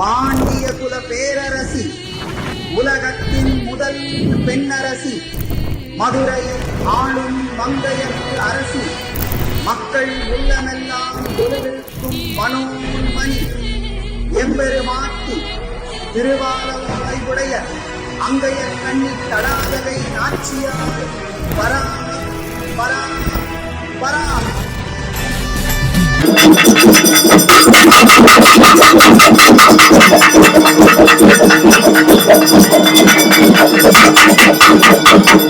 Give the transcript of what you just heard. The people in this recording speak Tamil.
பாண்டிய குல பேரரசி உலகத்தின் முதல் பெண்ணரசி மதுரையில் ஆளும் மங்கையர்க்கு அரசி மக்கள் உள்ளமெல்லாம் ஒளிவிருக்கும் மனோன்மணி எம்பெருமாட்டி திருவாலவாய்வுடைய அங்கைய கண்ணி தடாதகை நாச்சியார் பரா பரா பரா